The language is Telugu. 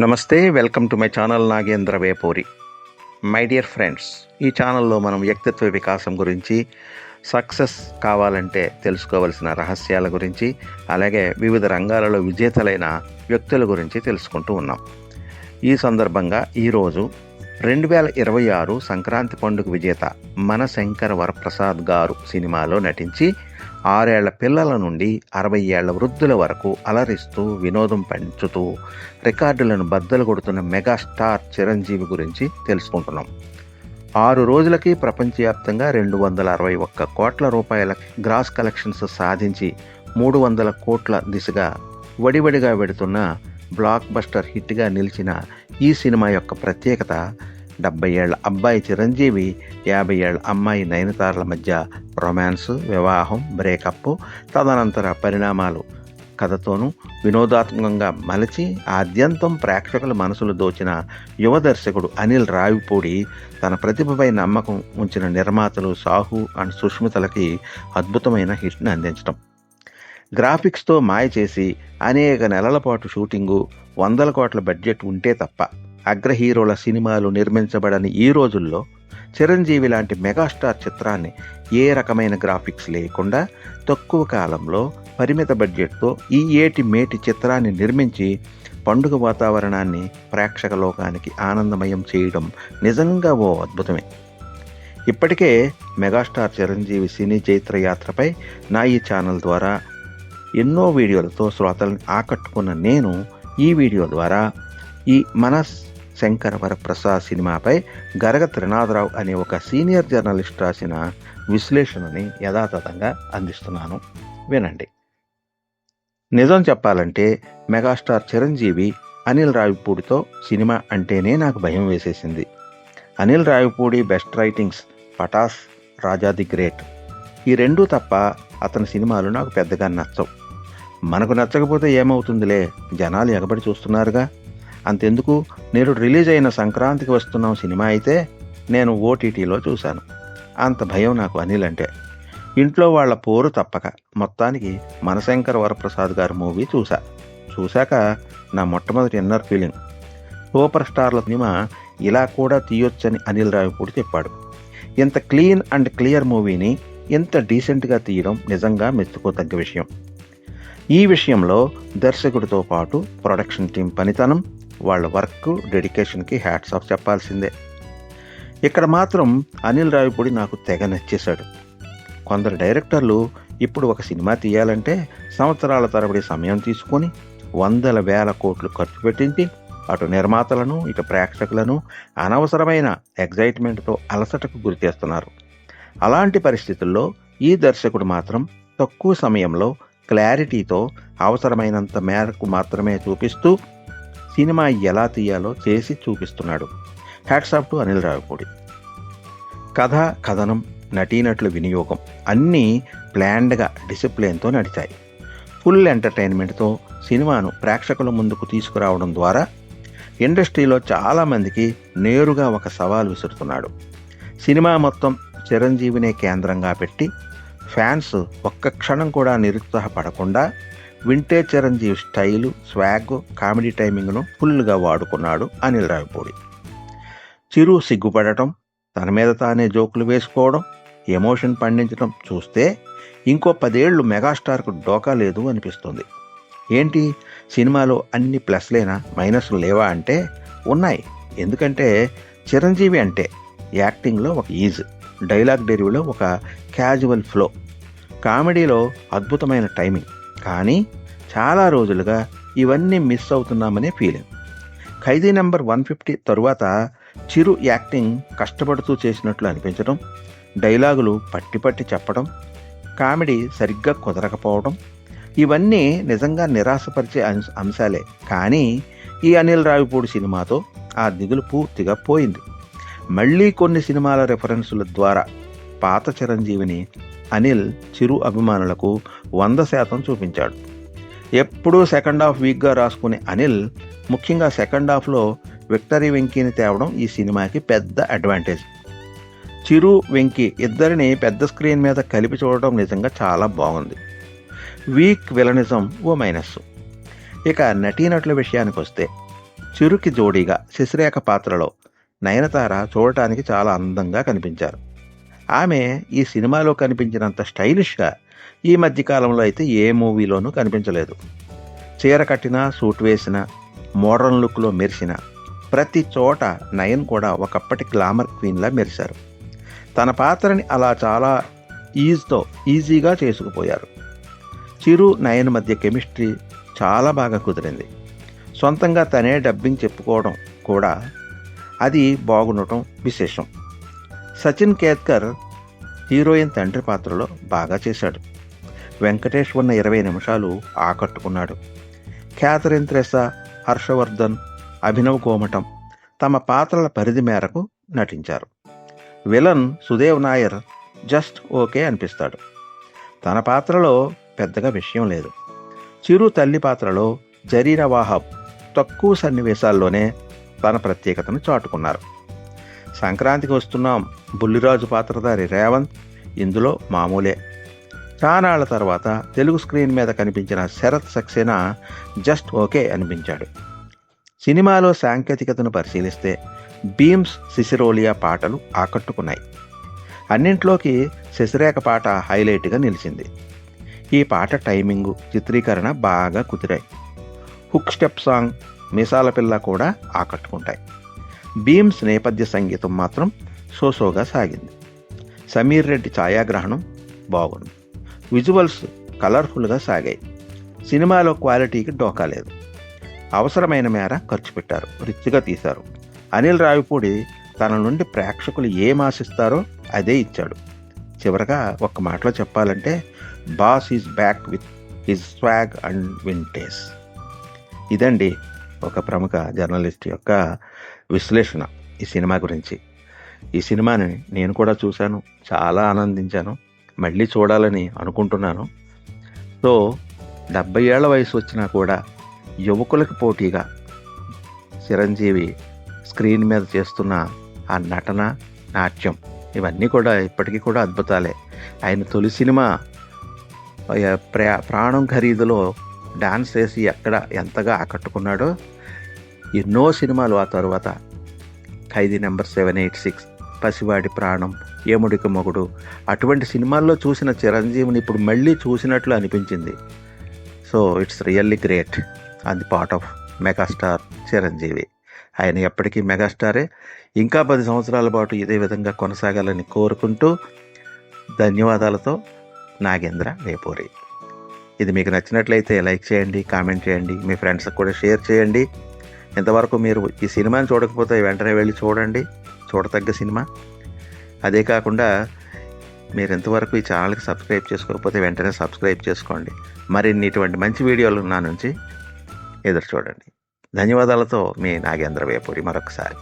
నమస్తే welcome to my channel Nagendra Vepuri. My dear friends ఈ ఛానల్లో మనం వ్యక్తిత్వ వికాసం గురించి సక్సెస్ కావాలంటే తెలుసుకోవలసిన రహస్యాల గురించి అలాగే వివిధ రంగాలలో విజేతలైన వ్యక్తుల గురించి తెలుసుకుంటూ ఉన్నాం. ఈ సందర్భంగా ఈరోజు రెండు వేల ఇరవై ఆరు సంక్రాంతి పండుగ విజేత మన శంకర్ వరప్రసాద్ గారు సినిమాలో నటించి ఆరేళ్ళ పిల్లల నుండి అరవై ఏళ్ళ వృద్ధుల వరకు అలరిస్తూ వినోదం పెంచుతూ రికార్డులను బద్దలు కొడుతున్న మెగాస్టార్ చిరంజీవి గురించి తెలుసుకుంటున్నాం. ఆరు రోజులకి ప్రపంచవ్యాప్తంగా రెండు వందల అరవై ఒక్క కోట్ల రూపాయల గ్రాస్ కలెక్షన్స్ సాధించి మూడు వందల కోట్ల దిశగా వడివడిగా వెడుతున్న బ్లాక్ బస్టర్ హిట్గా నిలిచిన ఈ సినిమా యొక్క ప్రత్యేకత డెబ్బై ఏళ్ళ అబ్బాయి చిరంజీవి యాభై ఏళ్ళ అమ్మాయి నయనతారల మధ్య రొమాన్స్ వివాహం బ్రేకప్ తదనంతర పరిణామాలు. కథతోనూ వినోదాత్మకంగా మలచి ఆద్యంతం ప్రేక్షకుల మనసులు దోచిన యువ దర్శకుడు అనిల్ రావిపూడి తన ప్రతిభపై నమ్మకం ఉంచిన నిర్మాతలు సాహు అండ్ సుష్మితలకి అద్భుతమైన హిట్ని అందించడం గ్రాఫిక్స్తో మాయ చేసి అనేక నెలల పాటు షూటింగు వందల కోట్ల బడ్జెట్ ఉంటే తప్ప అగ్ర హీరోల సినిమాలు నిర్మించబడని ఈ రోజుల్లో చిరంజీవి లాంటి మెగాస్టార్ చిత్రాన్ని ఏ రకమైన గ్రాఫిక్స్ లేకుండా తక్కువ కాలంలో పరిమిత బడ్జెట్తో ఈ ఏటి మేటి చిత్రాన్ని నిర్మించి పండుగ వాతావరణాన్ని ప్రేక్షక లోకానికి ఆనందమయం చేయడం నిజంగా ఓ అద్భుతమే. ఇప్పటికే మెగాస్టార్ చిరంజీవి సినీ చైత్ర యాత్రపై నా ఈ ఛానల్ ద్వారా ఎన్నో వీడియోలతో శ్రోతలను ఆకట్టుకున్న నేను ఈ వీడియో ద్వారా ఈ మనస్ శంకర వరప్రసాద్ సినిమాపై గరగ త్రినాథరావు అనే ఒక సీనియర్ జర్నలిస్ట్ రాసిన విశ్లేషణని యథాతథంగా అందిస్తున్నాను. వినండి. నిజం చెప్పాలంటే మెగాస్టార్ చిరంజీవి అనిల్ రావిపూడితో సినిమా అంటేనే నాకు భయం వేసేసింది. Anil Ravipudi best writings Pataas Raja the great. ఈ రెండూ తప్ప అతని సినిమాలు నాకు పెద్దగా నచ్చవు. మనకు నచ్చకపోతే ఏమవుతుందిలే? జనాలు ఎగబడి చూస్తున్నారుగా. అంతెందుకు నేడు రిలీజ్ అయిన సంక్రాంతికి వస్తున్నాం సినిమా అయితే నేను ఓటీటీలో చూశాను. అంత భయం నాకు అనిల్ అంటే. ఇంట్లో వాళ్ళ పోరు తప్పక. మొత్తానికి మనశంకర్ వరప్రసాద్ గారి మూవీ చూసా చూశాక నా మొట్టమొదటి ఇన్నర్ ఫీలింగ్. సూపర్ స్టార్ల సినిమా ఇలా కూడా తీయొచ్చని అనిల్ రావిపూడి చెప్పాడు. ఇంత క్లీన్ అండ్ క్లియర్ మూవీని ఇంత డీసెంట్గా తీయడం నిజంగా మెచ్చుకోదగ్గ విషయం. ఈ విషయంలో దర్శకుడితో పాటు ప్రొడక్షన్ టీం పనితనం వాళ్ళ వర్క్ డెడికేషన్కి హ్యాట్స్ ఆఫ్ చెప్పాల్సిందే. ఇక్కడ మాత్రం అనిల్ రావిపూడి నాకు తెగ నచ్చేశాడు. కొందరు డైరెక్టర్లు ఇప్పుడు ఒక సినిమా తీయాలంటే సంవత్సరాల తరబడి సమయం తీసుకొని వందల వేల కోట్లు ఖర్చు పెట్టించి అటు నిర్మాతలను ఇటు ప్రేక్షకులను అనవసరమైన ఎగ్జైట్మెంట్తో అలసటకు గురి చేస్తున్నారు. అలాంటి పరిస్థితుల్లో ఈ దర్శకుడు మాత్రం తక్కువ సమయంలో క్లారిటీతో అవసరమైనంత మేరకు మాత్రమే చూపిస్తూ సినిమా ఎలా తీయాలో చేసి చూపిస్తున్నాడు. Hats off to Anil Ravipudi. కథ కథనం నటీనటుల వినియోగం అన్నీ ప్లాన్డ్గా డిసిప్లిన్తో నడిచాయి. ఫుల్ ఎంటర్టైన్మెంట్తో సినిమాను ప్రేక్షకుల ముందుకు తీసుకురావడం ద్వారా ఇండస్ట్రీలో చాలామందికి నేరుగా ఒక సవాల్ విసురుతున్నాడు. సినిమా మొత్తం చిరంజీవినే కేంద్రంగా పెట్టి ఫ్యాన్స్ ఒక్క క్షణం కూడా నిరుత్సాహపడకుండా vintage Chiranjeevi style swag comedy టైమింగ్ను ఫుల్గా వాడుకున్నాడు అనిల్ రావిపూడి. చిరు సిగ్గుపడటం తన మీద తానే జోకులు వేసుకోవడం ఎమోషన్ పండించడం చూస్తే ఇంకో పదేళ్ళు మెగాస్టార్కు డోకా లేదు అనిపిస్తుంది. ఏంటి? సినిమాలో అన్ని ప్లస్లేనా మైనస్లు లేవా అంటే ఉన్నాయి. ఎందుకంటే చిరంజీవి అంటే యాక్టింగ్లో ఒక ఈజ్ డైలాగ్ డెలివరీలో ఒక క్యాజువల్ ఫ్లో. కామెడీలో అద్భుతమైన టైమింగ్. కానీ చాలా రోజులుగా ఇవన్నీ miss అవుతున్నామనే feeling Khaidi number one fifty తరువాత చిరు యాక్టింగ్ కష్టపడుతూ చేసినట్లు అనిపించడం డైలాగులు పట్టి పట్టి చెప్పడం కామెడీ సరిగ్గా కుదరకపోవడం ఇవన్నీ నిజంగా నిరాశపరిచే అంశాలే. కానీ ఈ అనిల్ రావిపూడి సినిమాతో ఆ దిగులు పూర్తిగా పోయింది. మళ్ళీ కొన్ని సినిమాల రెఫరెన్సుల ద్వారా పాత చిరంజీవిని అనిల్ చిరు అభిమానులకు వంద శాతం చూపించాడు. ఎప్పుడూ సెకండ్ హాఫ్ వీక్గా రాసుకునే అనిల్ ముఖ్యంగా సెకండ్ హాఫ్లో విక్టరీ వెంకీని తేవడం ఈ సినిమాకి పెద్ద అడ్వాంటేజ్. చిరు వెంకీ ఇద్దరిని పెద్ద స్క్రీన్ మీద కలిపి చూడటం నిజంగా చాలా బాగుంది. వీక్ విలనిజం ఓ మైనస్. ఇక నటీనటుల విషయానికి వస్తే చిరుకి జోడీగా శశిరేఖ పాత్రలో నయనతార చూడటానికి చాలా అందంగా కనిపించారు. ఆమె ఈ సినిమాలో కనిపించినంత స్టైలిష్గా ఈ మధ్యకాలంలో అయితే ఏ మూవీలోనూ కనిపించలేదు. చీర కట్టిన సూట్ వేసిన మోడర్న్ లుక్లో మెరిసిన ప్రతి చోట నయన్ కూడా ఒకప్పటి గ్లామర్ క్వీన్లా మెరిశారు. తన పాత్రని అలా చాలా ఈజ్తో ఈజీగా చేసుకుపోయారు. చిరు నయన్ మధ్య కెమిస్ట్రీ చాలా బాగా కుదిరింది. సొంతంగా తనే డబ్బింగ్ చెప్పుకోవడం కూడా అది బాగుండటం విశేషం. సచిన్ కేత్కర్ హీరోయిన్ తండ్రి పాత్రలో బాగా చేశాడు. వెంకటేష్ ఉన్న ఇరవై నిమిషాలు ఆకట్టుకున్నాడు. క్యాథరిన్ త్రెసా హర్షవర్ధన్ అభినవ్ కోమటం తమ పాత్రల పరిధి మేరకు నటించారు. Villain Sudev Nair just okay అనిపిస్తాడు. తన పాత్రలో పెద్దగా విషయం లేదు. చిరు తల్లి పాత్రలో జరీనా వాహబ్ తక్కువ సన్నివేశాల్లోనే తన ప్రత్యేకతను చాటుకున్నారు. సంక్రాంతికి వస్తున్నాం. బుల్లిరాజు పాత్రధారి రేవంత్ ఇందులో మామూలే. చానాళ్ళ తర్వాత తెలుగు స్క్రీన్ మీద కనిపించిన శరత్ సక్సేనా జస్ట్ ఓకే అనిపించాడు. సినిమాలో సాంకేతికతను పరిశీలిస్తే బీమ్స్ సిసిరోలియా పాటలు ఆకట్టుకున్నాయి. అన్నింట్లోకి శశిరేఖ పాట హైలైట్గా నిలిచింది. ఈ పాట టైమింగు చిత్రీకరణ బాగా కుదిరాయి. Hook step song Meesala Pilla కూడా ఆకట్టుకుంటాయి. భీమ్స్ నేపథ్య సంగీతం మాత్రం సోసోగా సాగింది. సమీర్ రెడ్డి ఛాయాగ్రహణం బాగుంది. విజువల్స్ కలర్ఫుల్గా సాగాయి. సినిమాలో క్వాలిటీకి డోకా లేదు. అవసరమైన మేర ఖర్చు పెట్టారు. రిచ్గా తీశారు. అనిల్ రావిపూడి తన నుండి ప్రేక్షకులు ఏం ఆశిస్తారో అదే ఇచ్చాడు. చివరగా ఒక్క మాటలో చెప్పాలంటే boss is back with his swag and vintage. ఇదండి ఒక ప్రముఖ జర్నలిస్ట్ యొక్క విశ్లేషణ ఈ సినిమా గురించి. ఈ సినిమాని నేను కూడా చూశాను చాలా ఆనందించాను మళ్ళీ చూడాలని అనుకుంటున్నాను. సో డెబ్బై ఏళ్ళ వయసు వచ్చినా కూడా యువకులకు పోటీగా చిరంజీవి స్క్రీన్ మీద చేస్తున్న ఆ నటన నాట్యం ఇవన్నీ కూడా ఇప్పటికీ కూడా అద్భుతాలే. ఆయన తొలి సినిమా ప్రా ప్రాణం ఖరీదులో డాన్స్ వేసి ఎక్కడ ఎంతగా ఆకట్టుకున్నాడో ఎన్నో సినిమాలు ఆ తరువాత. Khaidi number seven eight six Pasivadi Pranam ఏముడికి మొగుడు. అటువంటి సినిమాల్లో చూసిన చిరంజీవిని ఇప్పుడు మళ్ళీ చూసినట్లు అనిపించింది. సో ఇట్స్ రియల్లీ గ్రేట్ అది పార్ట్ ఆఫ్ మెగాస్టార్ చిరంజీవి. ఆయన ఎప్పటికీ మెగాస్టారే. ఇంకా పది సంవత్సరాల పాటు ఇదే విధంగా కొనసాగాలని కోరుకుంటూ ధన్యవాదాలతో నాగేంద్ర వేపూరి ఇది మీకు నచ్చినట్లయితే లైక్ చేయండి కామెంట్ చేయండి మీ ఫ్రెండ్స్కి కూడా షేర్ చేయండి. ఇంతవరకు మీరు ఈ సినిమాని చూడకపోతే వెంటనే వెళ్ళి చూడండి చూడతగ్గ సినిమా. అదే కాకుండా మీరు ఇంతవరకు ఈ ఛానల్కి సబ్స్క్రైబ్ చేసుకోకపోతే వెంటనే సబ్స్క్రైబ్ చేసుకోండి. మరిన్ని ఇటువంటి మంచి వీడియోలు నా నుంచి ఎదురు చూడండి. ధన్యవాదాలతో మీ నాగేంద్ర వేపూరి మరొకసారి.